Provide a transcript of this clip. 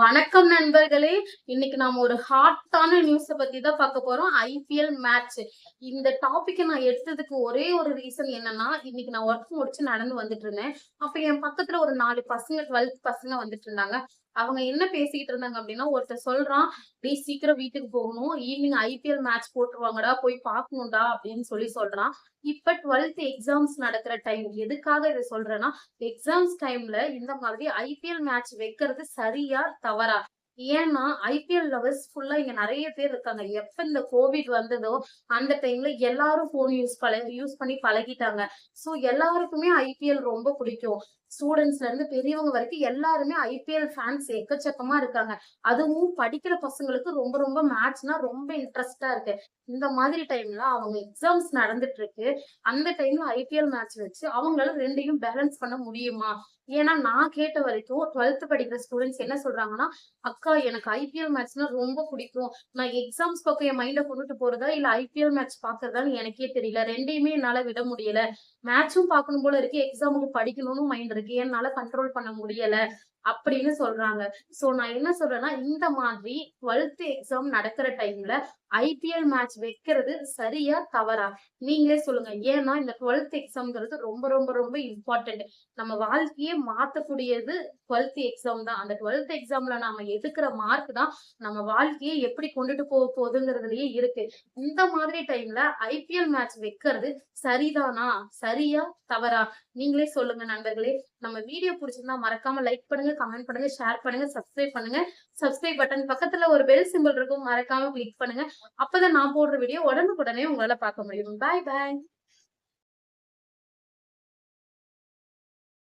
வணக்கம் நண்பர்களே. இன்னைக்கு நாம ஒரு ஹாட்டான நியூஸ பத்தி தான் பார்க்க போறோம். ஐபிஎல் மேட்ச் இந்த டாபிக்கை நான் எடுத்ததுக்கு ஒரே ஒரு ரீசன் என்னன்னா இன்னைக்கு நான் ஒர்க் முடிச்சு நடந்து வந்துட்டு இருந்தேன். அப்ப என் பக்கத்துல ஒரு நாலு பசங்க டுவெல்த் பசங்க வந்துட்டு இருந்தாங்க. அவங்க என்ன பேசிக்கிட்டு இருந்தாங்க அப்படின்னா ஒருத்தர் சொல்றான் டேய் சீக்கிரம் வீட்டுக்கு போகணும். ஈவினிங் ஐபிஎல் மேட்ச் போட்டுருவாங்கடா போய் பார்க்கணும்டா அப்படின்னு சொல்லி சொல்றான். இப்ப டுவெல்த் எக்ஸாம்ஸ் நடக்கிற டைம் எதுக்காக இதை சொல்றேன்னா எக்ஸாம்ஸ் டைம்ல இந்த மாதிரி ஐபிஎல் மேட்ச் வைக்கிறது சரியா தவறா? ஏன்னா ஐபிஎல் லவர்ஸ் ஃபுல்லா இங்க நிறைய பேர் இருக்காங்க. எப்ப இந்த கோவிட் வந்ததோ அந்த டைம்ல எல்லாரும் போன் யூஸ் பழ யூஸ் பண்ணி பழகிட்டாங்க. சோ எல்லாருக்குமே ஐபிஎல் ரொம்ப பிடிக்கும். ஸ்டூடெண்ட்ஸ்ல இருந்து பெரியவங்க வரைக்கும் எல்லாருமே ஐபிஎல் ஃபேன்ஸ் எக்கச்சக்கமா இருக்காங்க. அதுவும் படிக்கிற பசங்களுக்கு ரொம்ப ரொம்ப மேட்ச்னா ரொம்ப இன்ட்ரெஸ்டா இருக்கு. இந்த மாதிரி டைம்ல அவங்க எக்ஸாம்ஸ் நடந்துட்டு இருக்கு அந்த டைம்ல ஐபிஎல் மேட்ச் வச்சு அவங்களால ரெண்டையும் பேலன்ஸ் பண்ண முடியுமா? ஏன்னா நான் கேட்ட வரைக்கும் டுவெல்த் படிக்கிற ஸ்டூடெண்ட்ஸ் என்ன சொல்றாங்கன்னா அக்கா எனக்கு ஐபிஎல் மேட்ச்னா ரொம்ப பிடிக்கும். நான் எக்ஸாம்ஸ் பக்கம் என் மைண்ட கொண்டுட்டு போறதா இல்ல ஐபிஎல் மேட்ச் பாக்குறதான்னு எனக்கே தெரியல. ரெண்டையுமே என்னால விட முடியல. மேட்சும் பார்க்கணும் போல இருக்கு. எக்ஸாமுக்கு படிக்கணும்னு மைண்ட் இருக்கு. என்னால கண்ட்ரோல் பண்ண முடியல அப்படின்னு சொல்றாங்க. சோ நான் என்ன சொல்றேன்னா இந்த மாதிரி டுவெல்த் எக்ஸாம் நடக்கிற டைம்ல ஐபிஎல் மேட்ச் வைக்கிறது சரியா தவறா? நீங்களே சொல்லுங்க. ஏன்னா இந்த டுவெல்த் எக்ஸாம்ங்கிறது ரொம்ப ரொம்ப ரொம்ப இம்பார்ட்டன்ட் நம்ம வாழ்க்கையே மாத்தக்கூடியது டுவெல்த் எக்ஸாம் தான். அந்த டுவெல்த் எக்ஸாம்ல நாம எடுக்கிற மார்க் தான் நம்ம வாழ்க்கையை எப்படி கொண்டுட்டு போக போகுதுங்கிறதுலயே இருக்கு. இந்த மாதிரி டைம்ல ஐபிஎல் மேட்ச் வைக்கிறது சரிதானா? சரியா தவறா? நீங்களே சொல்லுங்க நண்பர்களே. நம்ம வீடியோ பிடிச்சிருந்தா மறக்காம லைக் பண்ணுங்க கமெண்ட் பண்ணுங்க ஷேர் பண்ணுங்க சப்ஸ்கிரைப் பண்ணுங்க. சப்ஸ்கிரைப் பட்டன் பக்கத்துல ஒரு பெல் சிம்பிள் இருக்கும் மறக்காம கிளிக் பண்ணுங்க. அப்பதான் நான் போடுற வீடியோ உடனுக்குடனே உங்களால பார்க்க முடியும். பாய் பாய்